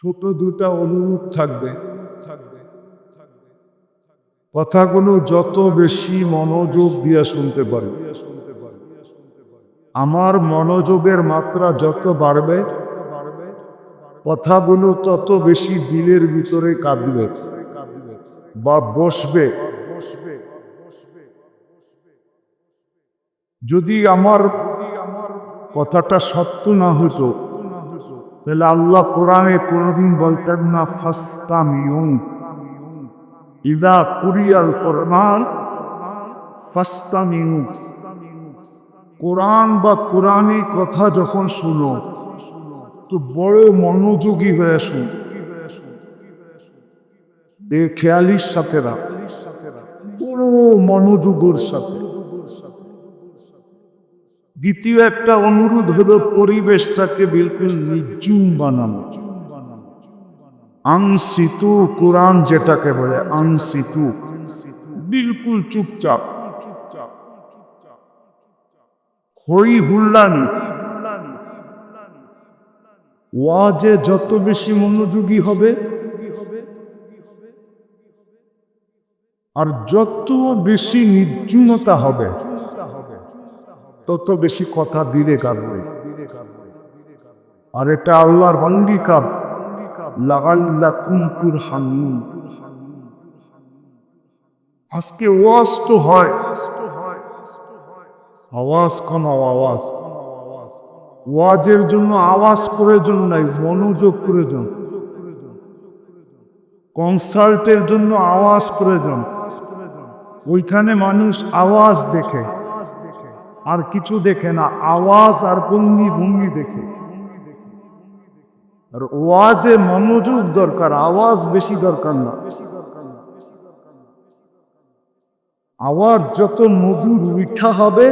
ছোট দুটা অনুরোধ থাকবে। কথাগুলো যত বেশি মনোযোগ দিয়ে শুনতে পারবে আমার মনোযোগের মাত্রা যত বাড়বে, কথাগুলো তত বেশি দিলের ভিতরে কাঁদবে বা বসবে। যদি আমার কথাটা সত্য না হতো তাহলে আল্লাহ কোরআনে কোনোদিন বলতেন না, ফাস্তামিউন। ইদা কুরিয়াল কোরআন ফাস্তামিউ কোরআন বা কোরআনী কথা যখন শুনো, তো বড় মনোযোগী হয়ে শুন। খেয়ালির সাথে না বড় মনোযোগের সাথে। দ্বিতীয় একটা অনুরোধ হলো পরিবেশটাকে বিলকুল নির্জুম বানানো। আংসিতু কোরআন যেটাকে বলে আংসিতু বিলকুল চুপচাপ। হই হুল্লানি। ওয়াজে যত বেশি মনোযোগী হবে, আর যত বেশি নির্জুমতা হবে তত বেশি কথা দিলে কাঁদবে আর এটা আল্লাহর অঙ্গীকার। লাগাল্লাকুম কুরহানুন আজকে ওয়াজ তো হয়। আওয়াজ কমাও আওয়াজ। ওয়াজের জন্য, আওয়াজ প্রয়োজন নাই মনোযোগ প্রয়োজন কনসার্টের জন্য আওয়াজ প্রয়োজন ওইখানে মানুষ আওয়াজ দেখে। আর কিছু দেখে না, আওয়াজ আর ভঙ্গি ভঙ্গি দেখে। আর ওয়াজে মনোযোগ দরকার, আওয়াজ বেশি দরকার না। আওয়াজ যত মধুর মিঠা হবে,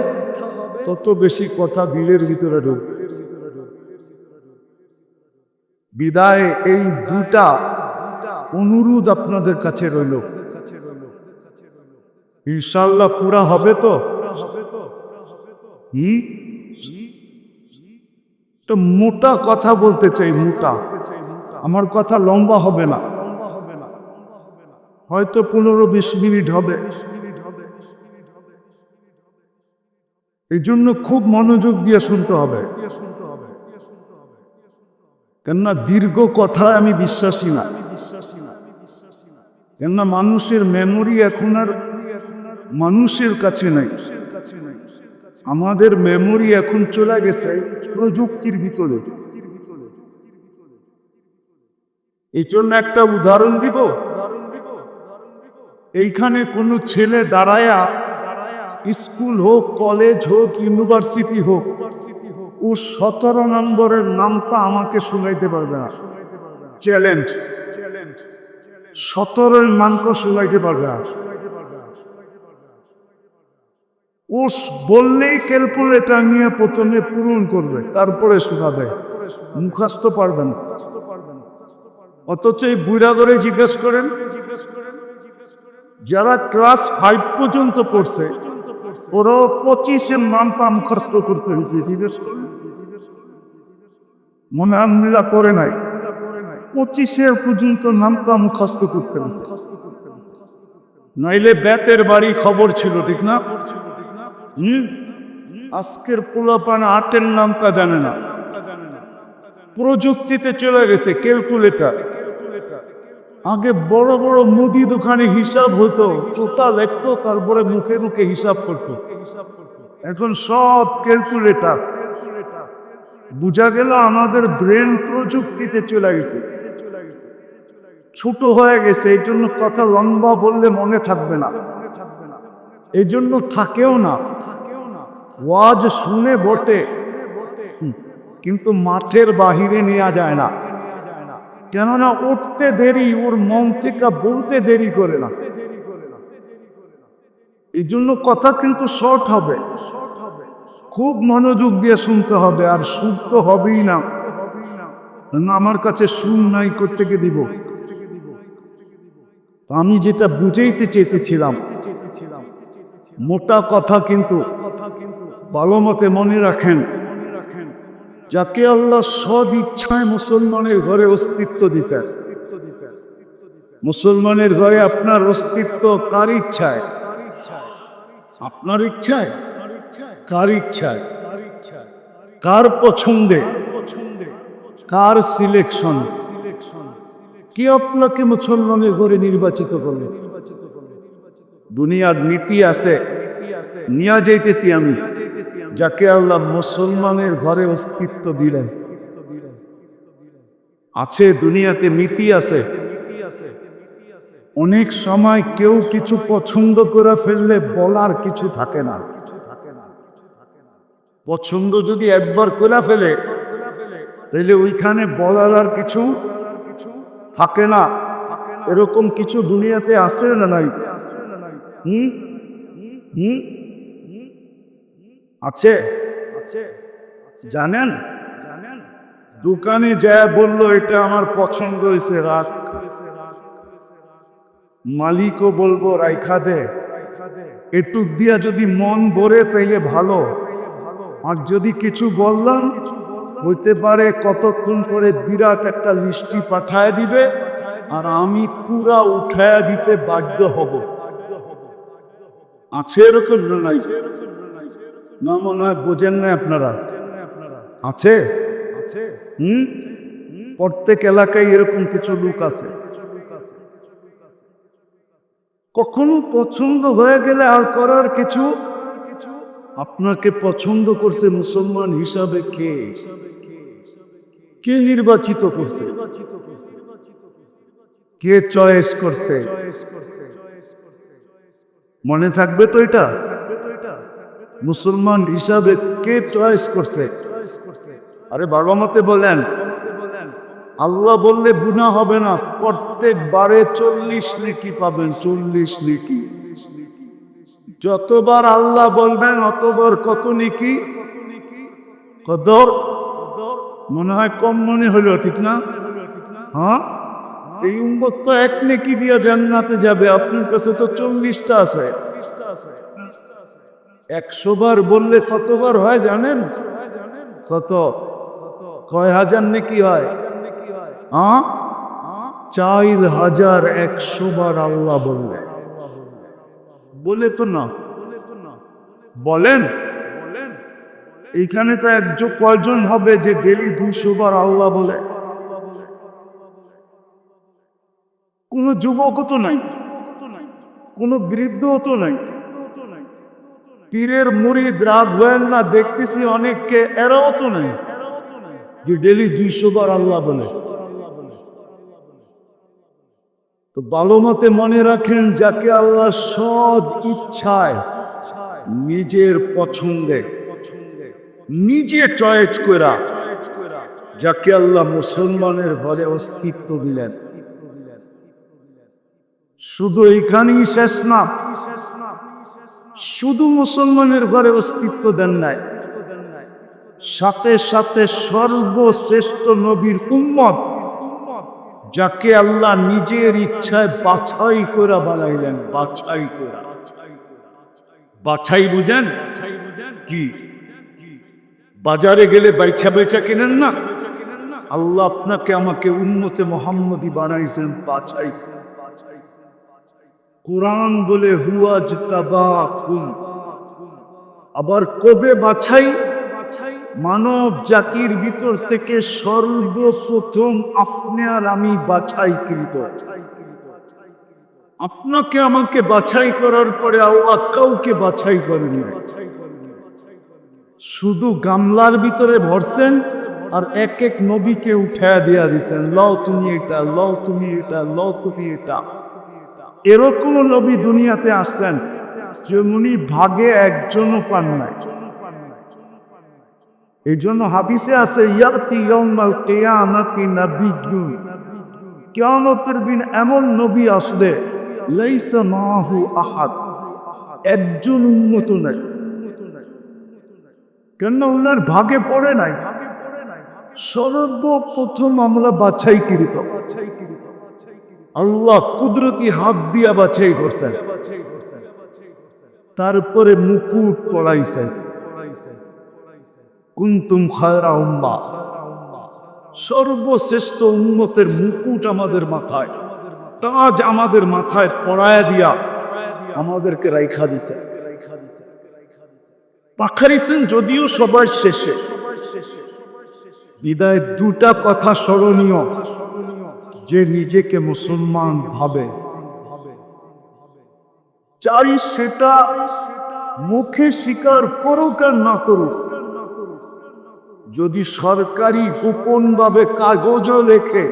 তত বেশি কথা দিলের ভিতরে ঢুকবে বিদায়, এই দুটা অনুরোধ আপনাদের কাছে রইল। ইনশাল্লাহ পুরা হবে তো? তো মোটা কথা বলতে চাই মোটা। আমার কথা লম্বা হবে না। হয়তো পনেরো বিশ মিনিট হবে। এই জন্য খুব মনোযোগ দিয়ে শুনতে হবে। কেননা দীর্ঘ কথায় আমি বিশ্বাসী না। কেননা মানুষের মেমোরি এখন আর মানুষের কাছে নাই। আমাদের মেমোরি এখন চলে গেছে প্রযুক্তির ভিতরে। এই জন্য একটা উদাহরণ দিব। এইখানে কোনো ছেলে দাঁড়ায়া স্কুল হোক, কলেজ হোক, ইউনিভার্সিটি হোক, ও সতেরো নম্বরের নামটা আমাকে শোনাইতে পারবে না। চ্যালেঞ্জ চ্যালেঞ্জ সতেরোর নামটা শোনাইতে পারবে না। ও বললেই ক্যালকুলেটার নিয়ে প্রথমে পূরণ করবে, তারপরে শোনাবে মুখাস্ত পারবেন অথচ এই বুড়া করে জিজ্ঞেস করেন, যারা ক্লাস ফাইভ পর্যন্ত পড়ছে ওরা পঁচিশের নামটা মুখস্থ করতে হয়েছে, জিজ্ঞেস করেন। মনে আলমিরা করে নাই। পঁচিশের পর্যন্ত নামটা মুখস্থ করতে হয়েছে। নাইলে বেতের বাড়ি খবর ছিল, ঠিক না? হুম? আজকের পোলাপান আটের নামটা জানে না। প্রযুক্তিতে চলে গেছে ক্যালকুলেটার। আগে বড় বড় মুদি দোকানে হিসাব হতো চোতা লিখতো, তারপরে মুখে মুখে হিসাব করতো। এখন সব ক্যালকুলেটার। বুঝা গেল আমাদের ব্রেন প্রযুক্তিতে চলে গেছে। ছোট হয়ে গেছে এই জন্য কথা লম্বা বললে মনে থাকবে না। এই জন্য থাকেও না। ওয়াজ শুনে বটে। কিন্তু মাঠের বাহিরে নেওয়া যায় না। কেননা উঠতে দেরি, ওর মন থেকে বলতে দেরি করে না। এই জন্য কথা কিন্তু শর্ট হবে। খুব মনোযোগ দিয়ে শুনতে হবে, আর সুর তো হবেই না। আমার কাছে সুর নাই করতে দিব? আমি যেটা বুঝাইতে চেয়েছিলাম মোটা কথা কিন্তু ভালো মতে মনে রাখেন। যাকে আল্লাহ সদ ইচ্ছায় মুসলমানের ঘরে অস্তিত্ব দিছেন। মুসলমানের ঘরে আপনার অস্তিত্ব কার ইচ্ছায়? আপনার ইচ্ছায়? কার ইচ্ছায়? কার পছন্দে? কার সিলেকশন কে আপনাকে মুসলমানের ঘরে নির্বাচিত করবে দুনিয়ার নীতি আছে, নিয়া যাইতেছি আমি। যাকে আল্লাহ মুসলমানের ঘরে অস্তিত্ব দিলেন। আছে দুনিয়াতে নীতি আছে। অনেক সময় কেউ কিছু পছন্দ করে ফেললে বলার কিছু থাকে না। পছন্দ যদি একবার করে ফেলে তাহলে ওইখানে বলার আর কিছু থাকে না। এরকম কিছু দুনিয়াতে আছে না নাই? হুম? হুম? আছে? জানেন? জানেন? দোকানে যা বলল এটা আমার পছন্দ হয়েছে রাখ মালিকও বলব রাইখা দে। একটু দিয়া যদি মন ভরে তাইলে ভালো। আর যদি কিছু বললাম হইতে পারে কতক্ষণ করে বিরাট একটা লিস্টি পাঠায় দিবে আর আমি পুরা উঠায় দিতে বাধ্য হব। আছে এরকম নাই? না মনে হয় বোঝেন না আপনারা। আছে? আছে। হুম? প্রত্যেক এলাকায় এরকম কিছু লোক আছে। কখনো পছন্দ হয়ে গেলে আর করার কিছু? আপনাকে পছন্দ করছে মুসলমান হিসাবে কে? কে নির্বাচিত করছে? কে চয়েস করছে চয়েস করছে? মনে থাকবে তো এটা? মুসলমান হিসাবে কে চয়েস করছে? আরে বাবা মতে বলেন, আল্লাহ বললে গুণা হবে না, প্রত্যেকবারে চল্লিশ লিখি পাবেন, চল্লিশ লিখি যতবার আল্লাহ বলবেন, অতবার কত নিকি? কদর? মনে হয় কম মনে হলো ঠিক না? হ্যাঁ? এই উম্মত তো এক নেকি দিয়ে জান্নাতে যাবে, আপনার কাছে তো চল্লিশটা আছে। একশো বার বললে কতবার হয় জানেন? কত? কয় হাজার নেকি হয়? চার হাজার একশো বার আল্লাহ বললে। বলে তো না। বলেন। এইখানে তো একজন কয়জন হবে যে ডেলি দুইশো বার আল্লাহ বলে? কোন যুবকও তো নাই, কোন বৃদ্ধও তো নাই। পীরের মুড়িদ রাগ হয়েন না, দেখতেছি অনেককে, এরাও তো নাই। যে ডেলি দুইশো বার আল্লাহ বলে। তো ভালো মতে মনে রাখেন, যাকে আল্লাহ সদ ইচ্ছায় নিজের পছন্দে, নিজে চয়েস করা যাকে আল্লাহ মুসলমানের ঘরে অস্তিত্ব দিলেন। শুধু এখানেই শেষ না, শুধু মুসলমানের ঘরে অস্তিত্ব দেন নাই। সাথে সাথে সর্বশ্রেষ্ঠ নবীর উম্মত, যাকে আল্লাহ নিজের ইচ্ছায় বাছাই করে বানাইলেন, বাছাই করে বাছাই বুঝেন? কি? বাজারে গেলে বাইছা বেচা কেনেন না? আল্লাহ আপনাকে আমাকে উন্নতে মোহাম্মদী বানাইছেন, বাছাই কোরআন বলে হুয়াজ তাবাকুম আবার কবে বাছাই? মানব জাতির ভিতর থেকে সর্বপ্রথম আপনি আর আমি বাছাইকৃত। আপনাকে আমাকে বাছাই করার পরে আল্লাহ কাউকে বাছাই করেন। শুধু গামলার ভিতরে ভরছেন আর এক এক নবীকে উঠায়া দিয়া দিছেন, লও তুমি এটা, লও তুমি এটা, লও তুমি এটা। এরকম নবী দুনিয়াতে আসছেন যেমনি ভাগে একজনও পান নাই। এই জন্য হাদিসে আছে, ইয়াতি দিন এমন নবী আসবে একজন উন্নত নাই। কেন ওনার ভাগে পড়ে নাই। সর্বপ্রথম আমরা বাছাই বাছাইকৃত। আল্লাহ কুদরতি হাত দিয়া বাছাই করছেন। তারপরে মুকুট পড়াইছেন কুন্তুম খায়রা উম্মা। সর্বশ্রেষ্ঠ উন্নতের মুকুট আমাদের মাথায়। তাজ আমাদের মাথায় পড়ায়া দিয়া আমাদেরকে রাইখা দিছে। পাখারিছেন যদিও সবার শেষে। বিদায় দুটা কথা স্মরণীয়। যে নিজেকে মুসলমান ভাবে। চাই সেটা মুখে স্বীকার করুক আর না করুক। যদি সরকারি গোপন ভাবে কাগজও লেখে,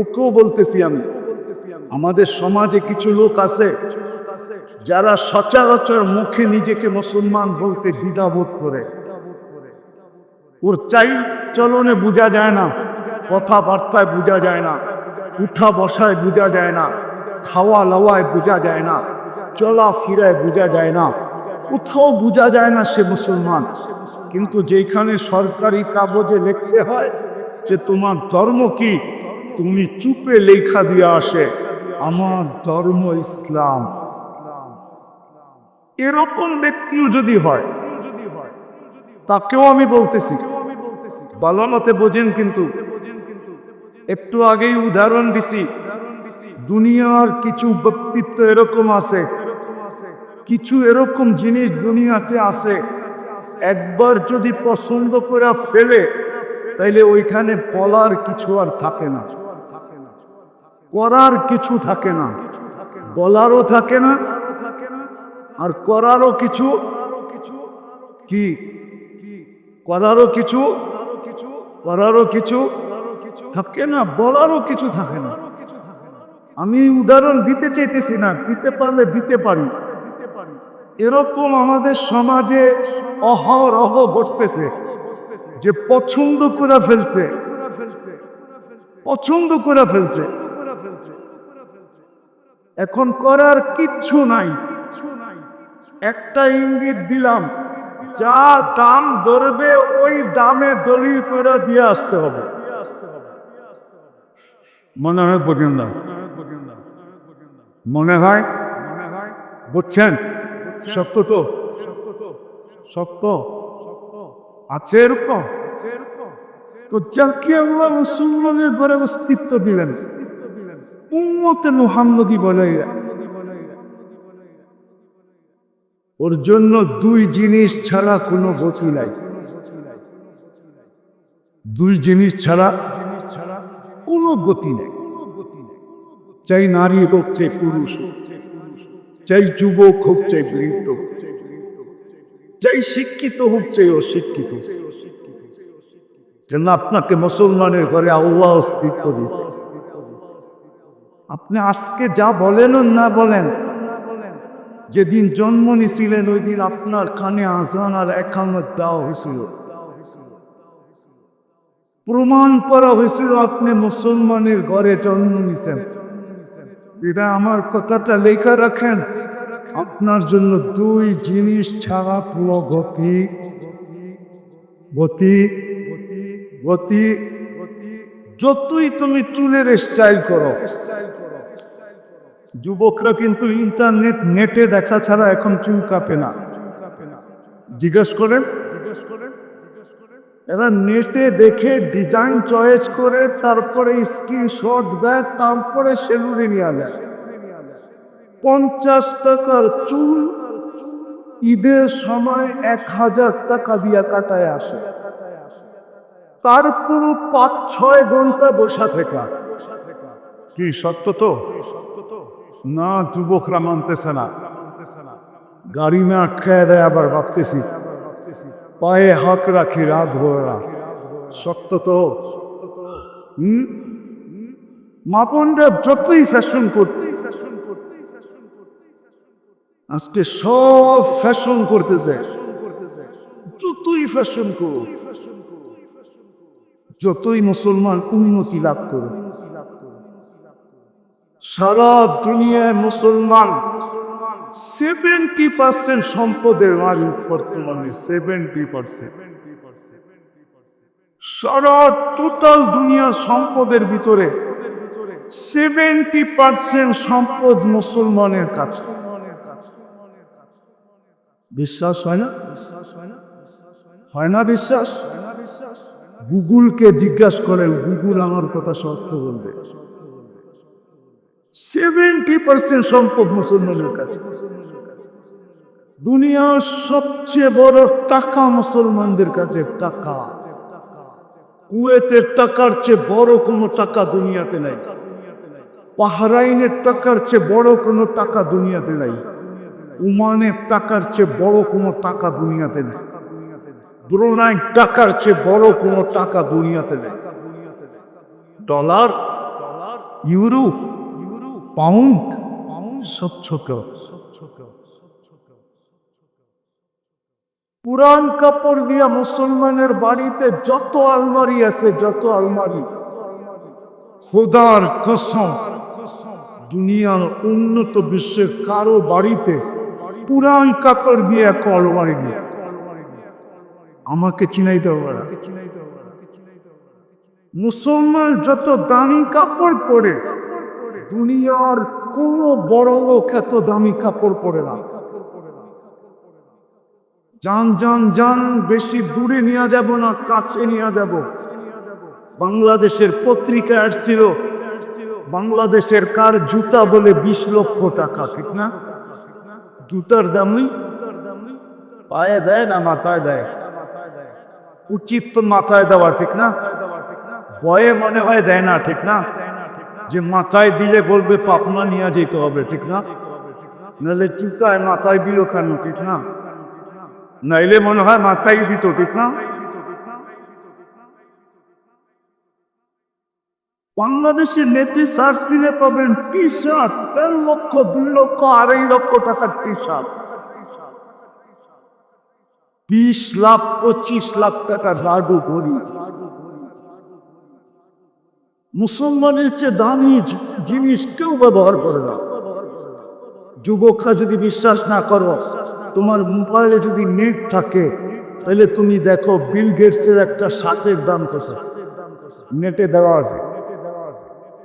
ওকেও বলতেছি আমি, আমাদের সমাজে কিছু লোক আছে যারা সচরাচর মুখে নিজেকে মুসলমান বলতে দ্বিধাবোধ করে। ওর চাই চলনে বোঝা যায় না, কথাবার্তায় বোঝা যায় না। উঠা বসায় বোঝা যায় না, খাওয়া লাওয়ায় বোঝা যায় না, চলা ফিরায় বোঝা যায় না, কোথাও বোঝা যায় না সে মুসলমান। কিন্তু যেখানে সরকারি কাগজে লিখতে হয় যে তোমার ধর্ম কি, তুমি চুপে লেখা দিয়ে আসে, আমার ধর্ম ইসলাম। এরকম ব্যক্তিও যদি হয়, তাকেও আমি বলতেছি। ভালো মতে বোঝেন কিন্তু একটু আগেই উদাহরণ দিছি। দুনিয়ার কিছু ব্যক্তিত্ব এরকম আছে। কিছু এরকম জিনিস দুনিয়াতে আছে। একবার যদি পছন্দ করে ফেলে, তাইলে ওইখানে বলার কিছু আর থাকে না। করার কিছু থাকে না। বলারও থাকে না। আর করারও কিছু কি? করারও কিছু? করারও কিছু? থাকে না, বলারও কিছু থাকে না। আমি উদাহরণ দিতে চাইতেছি না, দিতে পারলে দিতে পারি। এরকম আমাদের সমাজে অহরহ ঘটতেছে যে পছন্দ করে ফেলছে। পছন্দ করে ফেলছে। এখন করার কিচ্ছু নাই। একটা ইঙ্গিত দিলাম, যা দাম ধরবে ওই দামে দলিল করে দিয়ে আসতে হবে। মনে হয় বোঝেন না মনে হয়? বুঝছেন? সত্য তো? সত্য। আছে এরকম? তো যাকে আল্লাহ মুসলমানের ঘরে অস্তিত্ব দিলেন। উম্মতে মুহাম্মদি বলে। ওর জন্য দুই জিনিস ছাড়া কোনো গতি নাই। দুই জিনিস ছাড়া কোনো গতি নেই। চাই নারী হোক চাই পুরুষ হোক চাই যুবক হোক চাই বৃদ্ধ হোক, চাই শিক্ষিত হোক চাই অশিক্ষিত। কেন আপনাকে মুসলমানের ঘরে আল্লাহ অস্তিত্ব দিয়েছে? আপনি আজকে যা বলেন না বলেন যেদিন জন্ম নিছিলেন ওই দিন আপনার কানে আজান আর একামত দেওয়া হয়েছিল। প্রমাণ করা হয়েছিল আপনি মুসলমানের ঘরে জন্ম নিছেন। এটা আমার কথাটা লেখা রাখেন। আপনার জন্য দুই জিনিস ছাড়া পুরো গতি গতি গতি যতই তুমি চুলের স্টাইল করো। যুবকরা কিন্তু ইন্টারনেট নেটে দেখা ছাড়া এখন চুল কাঁপে না। জিজ্ঞেস করেন জিজ্ঞেস করেন এরা নেটে দেখে ডিজাইন চয়েস করে, তারপরে স্ক্রিনশট দেয়, তারপরে সেলুনে নিয়ে যায় পঞ্চাশ টাকার চুল ঈদের সময় এক হাজার টাকা দিয়া কাটায় আসে। তারপর পাঁচ, ছয় ঘণ্টা বসা থেকে। কি সত্য তো? না, যুবকরা মানতেছে না। গাড়ি না আটকায় দেয় আবার ভাবতেছি। পায়ে হাত রাখি, রাত ভরে সত্য তো। হুম? মাপনরা যতই ফ্যাশন করতে আজকে সব ফ্যাশন করতেছে। যতই ফ্যাশন করো যতই মুসলমান উন্নতি লাভ করে সারা দুনিয়ায় মুসলমান সেভেন্টি পার্সেন্ট সম্পদের মালিক বর্তমানে সেভেন্টি পার্সেন্ট সারা টোটাল দুনিয়ার সম্পদের ভিতরে সেভেন্টি পার্সেন্ট সম্পদ মুসলমানের কাছে। বিশ্বাস হয় না? বিশ্বাস হয় না বিশ্বাস? গুগলকে জিজ্ঞাসা করেন, গুগল আমার কথা সত্য বলবে। সেভেন্টি পার্সেন্ট সম্পদ মুসলমানের কাছে। দুনিয়ার সবচেয়ে বড় টাকা মুসলমানদের কাছে টাকা। কুয়েতের টাকার চেয়ে বড় কোনো টাকা দুনিয়াতে নাই। বাহরাইনের টাকার চেয়ে বড় কোনো টাকা দুনিয়াতে নাই। উমানের টাকার চেয়ে বড় কোনো টাকা দুনিয়াতে নেই। ব্রুনাই টাকার চেয়ে বড় কোনো টাকা দুনিয়াতে নেই। ডলার, ইউরো পাউন্ড, সব ছোট। পুরান কাপড় দিয়া মুসলমানের বাড়িতে যত আলমারি আছে, যত আলমারি। খোদার কসম, দুনিয়ার উন্নত বিশ্বের কারও বাড়িতে পুরান কাপড় দিয়ে এক আলমারি নেই। আমাকে চিনাইতে হবে। মুসলমান যত দামি কাপড় পরে দুনিয়ার কোনো বড় লোক এত দামি কাপড় পরে না। যান যান যান, বেশি দূরে নিয়ে যাব না, কাছে নিয়ে যাব। বাংলাদেশের পত্রিকা আসছিল, বাংলাদেশের কার জুতা বলে বিশ লক্ষ টাকা, ঠিক না? জুতার দামই পায়ে দেয় না মাথায় দেয়? উচিত তো মাথায় দেওয়া, ঠিক না? ভয়ে মনে হয় দেয় না, ঠিক না? যে মাথায় দিলে বলবে পাপনা নিয়ে যেতে হবে, ঠিক না? নাহলে জুতায় মাথায় দিল কেন, ঠিক না? নাইলে মনে হয় মাথায় দিত, ঠিক না? বাংলাদেশের নেত্রী সার্চ দিলে পাবেন টি শার্ট তেরো লক্ষ, দুই লক্ষ, আড়াই লক্ষ টাকার টি শার্ট বিশ লাখ, পঁচিশ লাখ টাকার রাডু করি। মুসলমানের চেয়ে দামি জিনিস কেউ ব্যবহার করে না। যুবকরা যদি বিশ্বাস না করো, তোমার মোবাইলে যদি নেট থাকে, তাহলে তুমি দেখো বিল গেটসের একটা শার্টের দাম কত। নেটে দেওয়া আছে।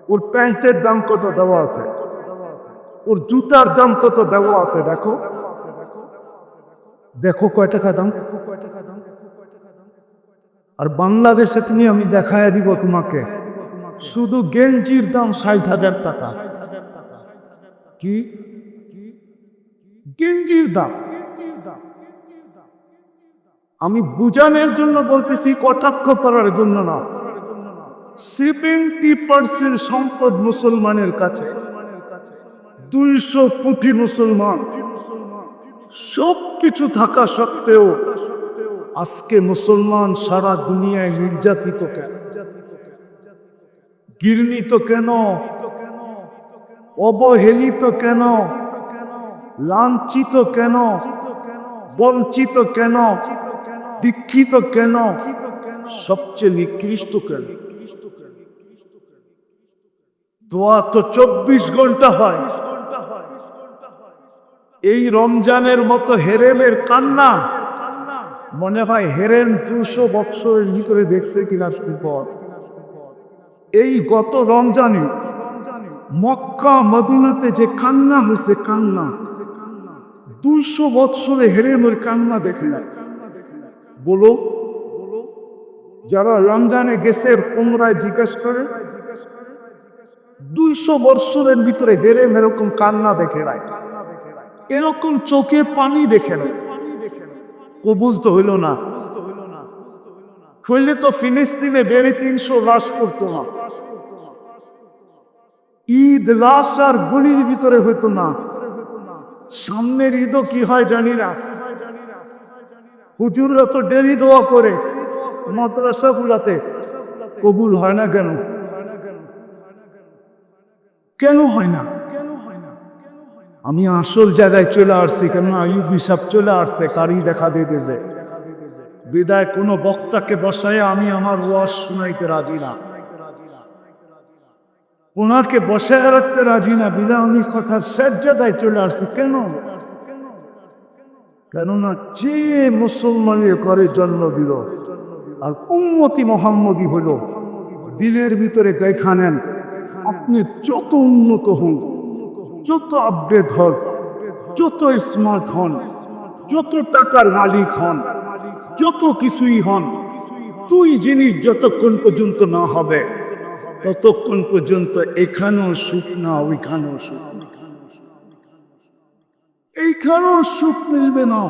ওর প্যান্টের দাম কত দেওয়া আছে। ওর জুতার দাম কত দেওয়া আছে, দেখো। দেখো কয় টাকা দাম। আর বাংলাদেশে তুমি আমি দেখায় দিব তোমাকে। শুধু গেঞ্জির দাম ষাট হাজার টাকা। কি? গেঞ্জির দাম। আমি বুঝানোর জন্য বলতেছি, কটাক্ষ করার জন্য না। সেভেন্টি পার্সেন্ট সম্পদ মুসলমানের কাছে। দুইশো কোটি মুসলমান। সব কিছু থাকা সত্ত্বেও আজকে মুসলমান সারা দুনিয়ায় নির্যাতিত কেন? ঘৃণিত কেন? অবহেলিত কেন? লাঞ্ছিত কেন? বঞ্চিত কেন? দীক্ষিত কেন? সবচেয়ে নিকৃষ্ট কেন? দোয়া তো চব্বিশ ঘণ্টা হয়। এই রমজানের মতো হেরেমের কান্না। মনে হয় হেরেন দুশো বৎসরের ভিতরে দেখছে কিনা পর এই গত রমজানে মক্কা, মদিনাতে যে কান্না হয়েছে, কান্না। দুইশো বৎসরে হেরেমের কান্না দেখে বলো, যারা রমজানে গেছে পুনরায় জিজ্ঞেস করে, দুইশো বৎসরের ভিতরে হেরেম এরকম কান্না দেখে নাই। এরকম চোখে পানি দেখে না কবুল তো হইল না। হইলে তো ফিলিস্তিনে বেড়ে তিনশো লাশ করতো না। ঈদ, লাশ আর গলির ভিতরে হইতো না। সামনের ঈদও কি হয় জানি না। হুজুররা তো ডেলি দোয়া করে মাদ্রাসা গুলাতে কবুল হয় না কেন? কেন হয় না? কেন হয় না আমি আসল জায়গায় চলে আসছি কেন আয়ুব হিসাব চলে আসছে কারি দেখা দিতেছে। বিদায় কোনো বক্তাকে বসায় আমি আমার ওয়াজ শুনাইতে রাজি না। ওনাকে বসায় রাখতে রাজি না, বিদায় আমি কথার স্যাজ্জাদায় চলে আসছি। কেন? কেননা যে মুসলমানের ঘরে জন্ম দিল আর উন্মতি মোহাম্মদী হলো, দিলের ভিতরে দেখা নেন, আপনি যত উন্নত হন, যত আপডেট হন, যত স্মার্ট হন, যত টাকার মালিক হন যত কিছুই হন, তুই জিনিস যতক্ষণ পর্যন্ত না হবে, ততক্ষণ পর্যন্ত এখানেও সুখ না, ওইখানেও সুখ। এইখানেও সুখ মিলবে না।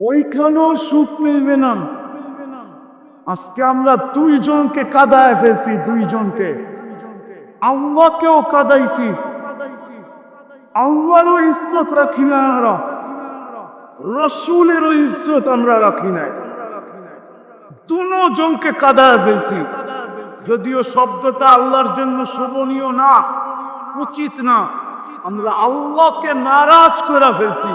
ওইখানেও সুখ মিলবে না। আজকে আমরা দুইজনকে কাদায় ফেলছি, দুইজনকে। আল্লাহকেও কাদাইছি। আল্লাহরও ইজ্জত রাখি না আমরা। রসুলেরও ইজ্জত আমরা রাখি নাই। দুজনকে কাদায় ফেলছি। যদিও শব্দটা আল্লাহর জন্য শোভনীয় না, উচিত না। আমরা আল্লাহকে নারাজ করে ফেলছি।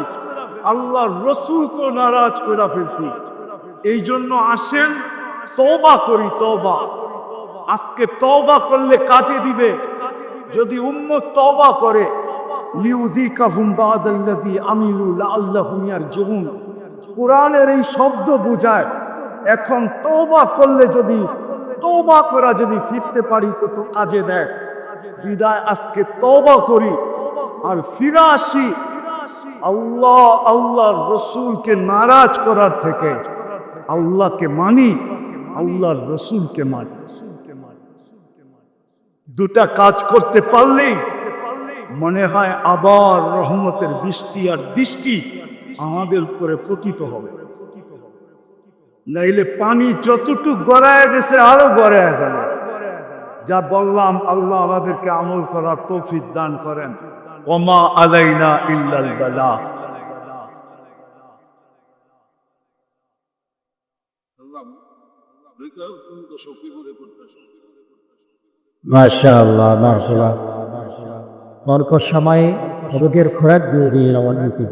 আল্লাহর রসুলকে নারাজ করে ফেলছি। এই জন্য আসেন, তওবা করি, তওবা। আজকে তবা করলে কাজে দিবে। যদি উম্মত তবা করে কোরআনের এই শব্দ বোঝায়, এখন তওবা করলে যদি, তওবা করা যদি ফিরতে পারি, তো তো কাজে দেয় বিদায় আজকে তওবা করি, আর ফিরে আসি আল্লাহ, আল্লাহর রসুলকে নারাজ করার থেকে। আল্লাহকে মানি, আল্লাহর রসুলকে মানি। দুটা কাজ করতে পারলেই মনে হয় আবার রহমতের বৃষ্টি আর দৃষ্টি আমাদের উপরে পতিত হবে। নাইলে পানি যতটুক গড়ায় গেছে, আরও গড়ায় যাবে। যা বললাম, আল্লাহ আমাদেরকে আমল করার তৌফিক দান করেন। ওমা আলাইনা ইল্লাল বালা। মাশাআল্লাহ। বরকত সময়ে রোগের খোরাক দিয়ে দিয়ে রওয়ানা নীতি